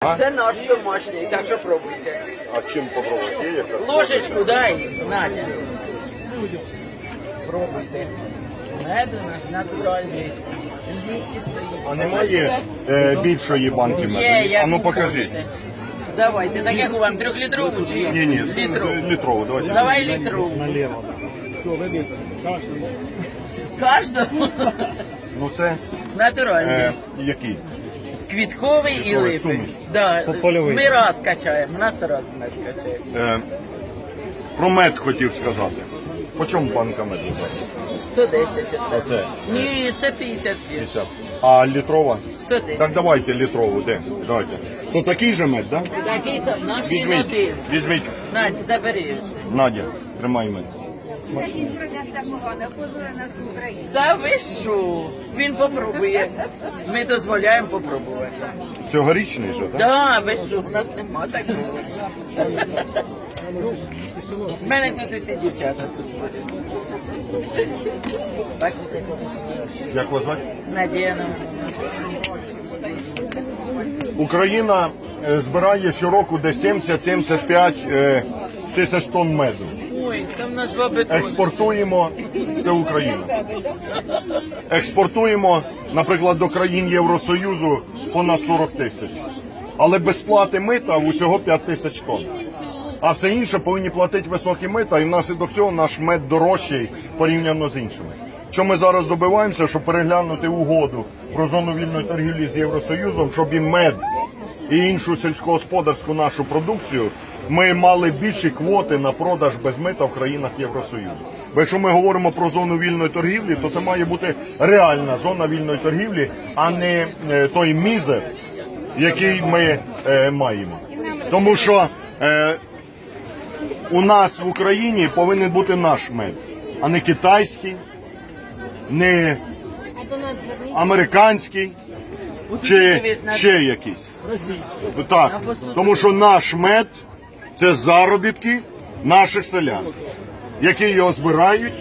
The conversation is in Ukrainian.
А? Це наш домашній, так що пробуйте. А чим? Є якась? Ложечку дай, Надя. Пробуйте. Мед у нас натуральний. В лісі стоїть. А немає е, більшої банки меду? Є, як а ну ви покажіть. хочете. Давайте, так як вам, трьохлітрову чи Ні, ні, літрову? літрову, давайте. Давай літрову. Налево. Все, видите? Кашляем. Кожного Ну це натуральний. е, який? Квітковий і Квітковий, липий. суміш. Да. Польовий. Ми раз качаємо, у нас раз мед качаємо. Е, про мед хотів сказати. По чому банка меду зараз? 110. А це Ні, це 50 є. 50. А літрова? 110. Так давайте літрову, де? Давайте. Це такий же мед, так? Да? Такий сам, наш Візьміть, один. візьміть. Надь, забери. Надя, тримай мед. Такий продасть погано, позови на всю Україну. Та ви що? Він попробує. Ми дозволяємо попробувати. Цьогорічний же, так? Да, ви що, в нас нема такого. У мене тут усі дівчата тут. Бачите? Як вас звати? Надія. Україна е, збирає щороку десь 70-75 е, тисяч тонн меду. Експортуємо, це Україна. Експортуємо, наприклад, до країн Євросоюзу понад 40 тисяч. Але без плати мита усього 5 тисяч тонн. А все інше повинні платити високі мита, і внаслідок цього наш мед дорожчий порівняно з іншими. Що ми зараз добиваємося, щоб переглянути угоду про зону вільної торгівлі з Євросоюзом, щоб і мед, і іншу сільськогосподарську нашу продукцію ми мали більші квоти на продаж без мита в країнах Євросоюзу. Бо якщо ми говоримо про зону вільної торгівлі, то це має бути реальна зона вільної торгівлі, а не е, той мізер, який ми е, маємо. Тому що е, у нас в Україні повинен бути наш мед, а не китайський, не американський чи ще якийсь. Так, тому що наш мед це заробітки наших селян, які його збирають